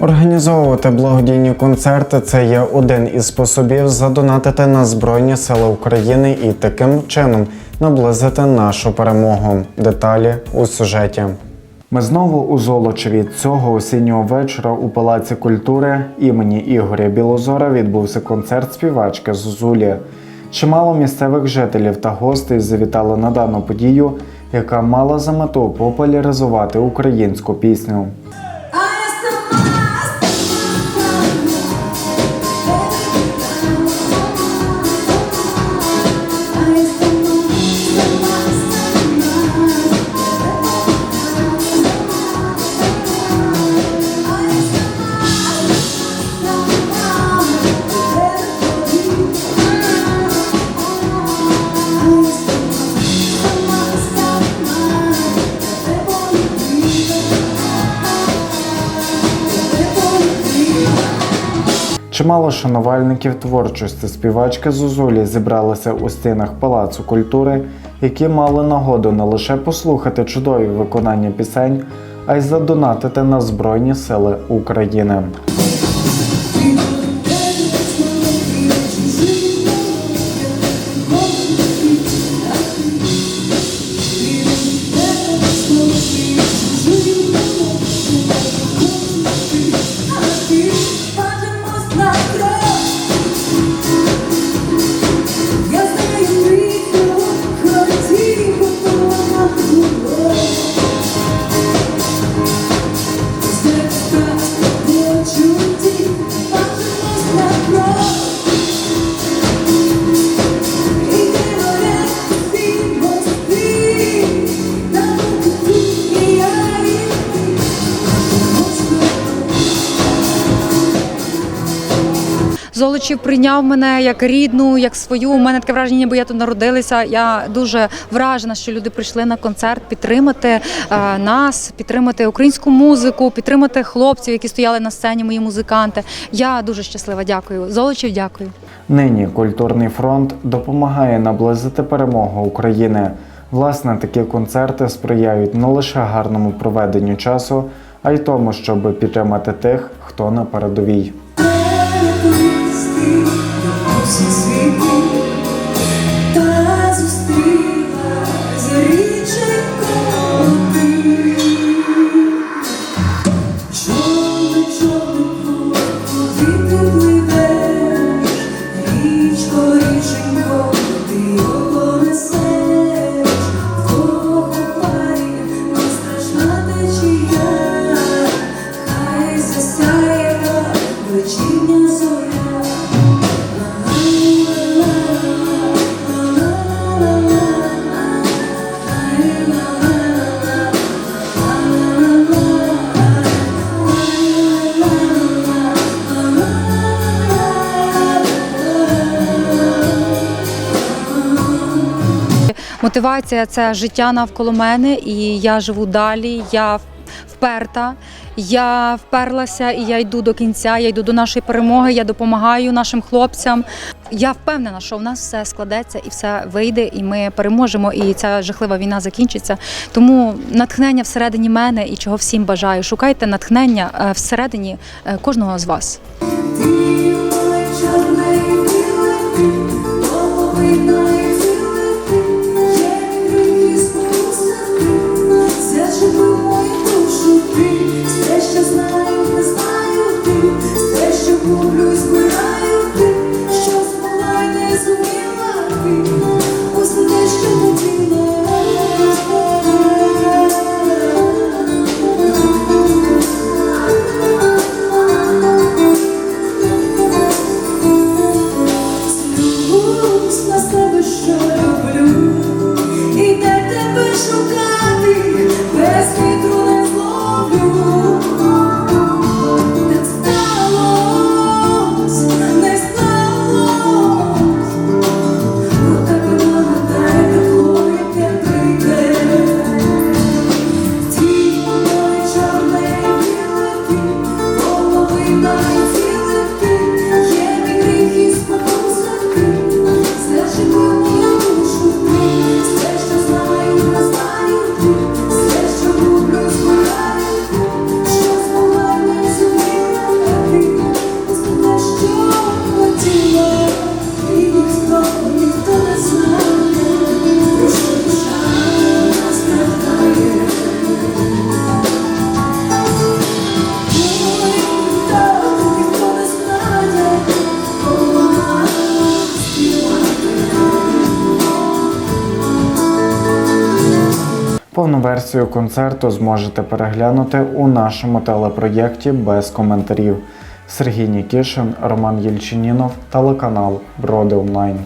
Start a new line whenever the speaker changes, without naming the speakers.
Організовувати благодійні концерти це є один із способів задонатити на Збройні Сили України і таким чином наблизити нашу перемогу. Деталі у сюжеті. Ми знову у Золочеві. Цього осіннього вечора у Палаці культури імені Ігоря Білозора відбувся концерт співачки Зозулі. Чимало місцевих жителів та гостей завітали на дану подію, яка мала за мету популяризувати українську пісню. Чимало шанувальників творчості співачки Зозулі зібралися у стінах Палацу культури, які мали нагоду не лише послухати чудові виконання пісень, а й задонатити на Збройні Сили України.
Золочів прийняв мене як рідну, як свою. У мене таке враження, ніби я тут народилася. Я дуже вражена, що люди прийшли на концерт підтримати е, нас, підтримати українську музику, підтримати хлопців, які стояли на сцені, мої музиканти. Я дуже щаслива. Дякую. Золочів, дякую.
Нині культурний фронт допомагає наблизити перемогу України. Власне, такі концерти сприяють не лише гарному проведенню часу, а й тому, щоб підтримати тих, хто на передовій.
You.
Мотивація це життя навколо мене, і я живу далі. Я вперта. Я вперлася і я йду до кінця. Я йду до нашої перемоги. Я допомагаю нашим хлопцям. Я впевнена, що в нас все складеться і все вийде, і ми переможемо. І ця жахлива війна закінчиться. Тому натхнення всередині мене і чого всім бажаю. Шукайте натхнення е, всередині е, кожного з вас.
Моє чорне біле
Повну версію концерту зможете переглянути у нашому телепроєкті без коментарів. Сергій Нікішин, Роман Єльчинінов, телеканал Броди Онлайн.